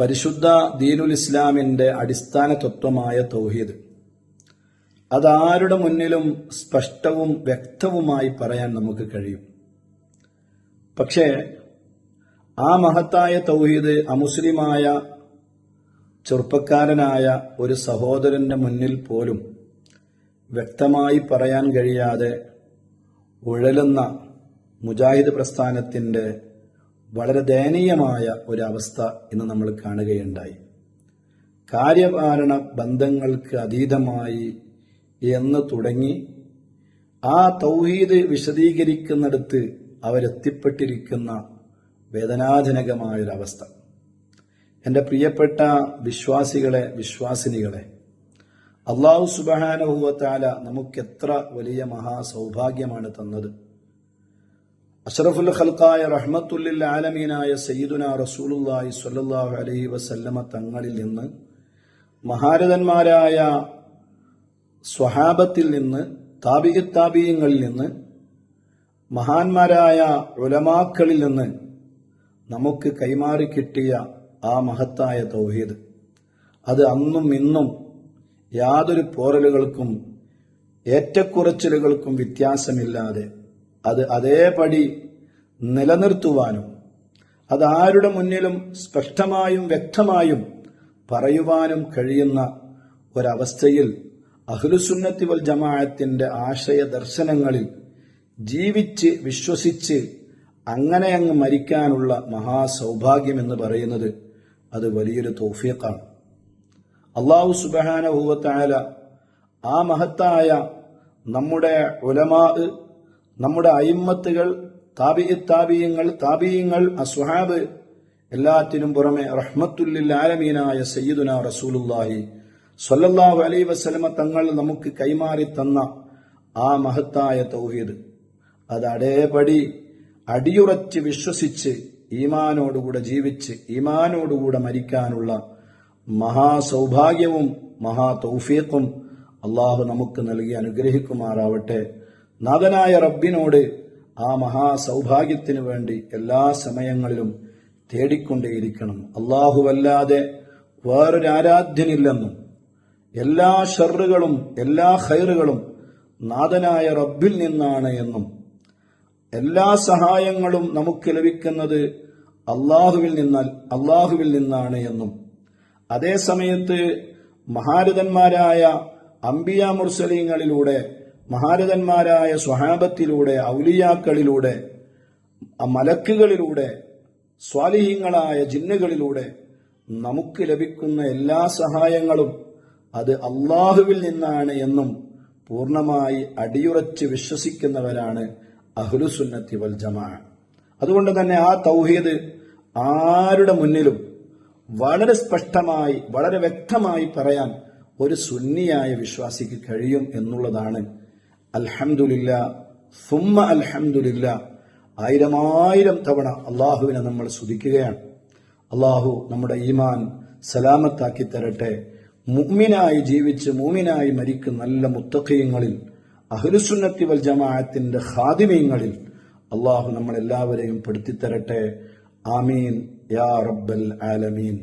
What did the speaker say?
പരിശുദ്ധ ദീനുൽ ഇസ്ലാമിന്റെ അടിസ്ഥാന തത്വമായ തൗഹീദ്. അതാരുടെ മുന്നിലും സ്പഷ്ടവും വ്യക്തവുമായി പറയാൻ നമുക്ക് കഴിയും. പക്ഷേ ആ മഹത്തായ തൗഹീദ് അമുസ്ലിമായ ചെറുപ്പക്കാരനായ ഒരു സഹോദരന്റെ മുന്നിൽ പോലും വ്യക്തമായി പറയാൻ കഴിയാതെ ഉഴലുന്ന മുജാഹിദ് പ്രസ്ഥാനത്തിന്റെ വളരെ ദയനീയമായ ഒരവസ്ഥ ഇന്ന് നമ്മൾ കാണുകയുണ്ടായി. കാര്യകാരണ ബന്ധങ്ങൾക്ക് അതീതമായി എന്ന് തുടങ്ങി ആ തൗഹീദ് വിശദീകരിക്കുന്നിടത്ത് അവരെത്തിപ്പെട്ടിരിക്കുന്ന വേദനാജനകമായൊരവസ്ഥ. എന്റെ പ്രിയപ്പെട്ട വിശ്വാസികളെ വിശ്വാസിനികളെ അള്ളാഹു സുബഹാനഹുവത്താല നമുക്കെത്ര വലിയ മഹാസൗഭാഗ്യമാണ് തന്നത്. അഷറഫുൽ ഖൽക്കായ റഹ്മത്തുല്ലിൽ ആലമീനായ സയ്യിദുന റസൂലുല്ലാഹി സ്വല്ലല്ലാഹു അലൈഹി വസല്ലമ തങ്ങളിൽ നിന്ന് മഹാരഥന്മാരായ സ്വഹാബത്തിൽ നിന്ന് താപികത്താപീയങ്ങളിൽ നിന്ന് മഹാന്മാരായ ഉലമാക്കളിൽ നിന്ന് നമുക്ക് കൈമാറി കിട്ടിയ ആ മഹത്തായ തൗഹീദ്. അത് അന്നും ഇന്നും യാതൊരു പോറലുകൾക്കും ഏറ്റക്കുറച്ചിലുകൾക്കും വ്യത്യാസമില്ലാതെ അത് അതേപടി നിലനിർത്തുവാനും അത് ആരുടെ മുന്നിലും സ്പഷ്ടമായും വ്യക്തമായും പറയുവാനും കഴിയുന്ന ഒരവസ്ഥയിൽ അഹ്ലുസുന്നത്തി വൽ ജമാഅത്തിന്റെ ആശയ ദർശനങ്ങളിൽ ജീവിച്ച് വിശ്വസിച്ച് അങ്ങനെ അങ്ങ് മരിക്കാനുള്ള മഹാസൗഭാഗ്യം എന്ന് പറയുന്നത് അത് വലിയൊരു തോഫിയക്കാണ് അള്ളാഹു സുബാനഹൂവത്തായ ആ മഹത്തായ നമ്മുടെ ഉലമാ നമ്മുടെ അയിമ്മത്തുകൾ താബി താബീയങ്ങൾ താബീയങ്ങൾ അസ്ഹാബ് എല്ലാത്തിനും പുറമെ റഹ്മത്തുല്ലിൽ ആലമീനായ സയ്യിദുന റസൂലുല്ലാഹി സൊല്ലാഹു അലൈ വസലമ തങ്ങൾ നമുക്ക് കൈമാറി തന്ന ആ മഹത്തായ തൗഹീദ്. അത് അതേപടി അടിയുറച്ച് വിശ്വസിച്ച് ഈമാനോടുകൂടെ ജീവിച്ച് ഈമാനോടുകൂടെ മരിക്കാനുള്ള മഹാസൗഭാഗ്യവും മഹാ തൗഫീഖും അള്ളാഹു നമുക്ക് നൽകി അനുഗ്രഹിക്കുമാറാവട്ടെ. നാഥനായ റബ്ബിനോട് ആ മഹാസൗഭാഗ്യത്തിനു വേണ്ടി എല്ലാ സമയങ്ങളിലും തേടിക്കൊണ്ടേയിരിക്കണം. അല്ലാഹുവല്ലാതെ വേറൊരു ആരാധ്യനില്ലെന്നും എല്ലാ ഷറുകളും എല്ലാ ഹൈറുകളും നാഥനായ റബ്ബിൽ നിന്നാണ് എന്നും എല്ലാ സഹായങ്ങളും നമുക്ക് ലഭിക്കുന്നത് അള്ളാഹുവിൽ നിന്നാൽ അള്ളാഹുവിൽ നിന്നാണ് എന്നും അതേ സമയത്ത് മഹാരഥന്മാരായ അംബിയ മുർസലീങ്ങളിലൂടെ മഹാരഥന്മാരായ സ്വഹാബത്തിലൂടെ ഔലിയാക്കളിലൂടെ മലക്കുകളിലൂടെ സ്വാലിഹീങ്ങളായ ജിന്നുകളിലൂടെ നമുക്ക് ലഭിക്കുന്ന എല്ലാ സഹായങ്ങളും അത് അള്ളാഹുവിൽ നിന്നാണ് എന്നും പൂർണമായി അടിയുറച്ച് വിശ്വസിക്കുന്നവരാണ് അഹ്ലുസുന്നത്തി വൽ ജമാ. അതുകൊണ്ട് തന്നെ ആ തൗഹീദ് ആരുടെ മുന്നിലും വളരെ സ്പഷ്ടമായി വളരെ വ്യക്തമായി പറയാൻ ഒരു സുന്നിയായ വിശ്വാസിക്ക് കഴിയും എന്നുള്ളതാണ് അൽഹംദുലില്ല സുമ്മ അൽഹംദുലില്ല ആയിരമായിരം തവണ അള്ളാഹുവിനെ നമ്മൾ സ്തുതിക്കുകയാണ്. അള്ളാഹു നമ്മുടെ ഈമാൻ സലാമത്താക്കി തരട്ടെ. മുഅ്മിനായി ജീവിച്ച് മൂമിനായി മരിക്കുന്ന നല്ല മുത്തഖീയങ്ങളിൽ അഹ്ലുസുന്നത്തി വൽ ജമാഅത്തിന്റെ ഖാദിമീങ്ങളിൽ അള്ളാഹു നമ്മളെല്ലാവരെയും പെടുത്തിത്തരട്ടെ. ആമീൻ. യാ റബ്ബൽ ആലമീൻ.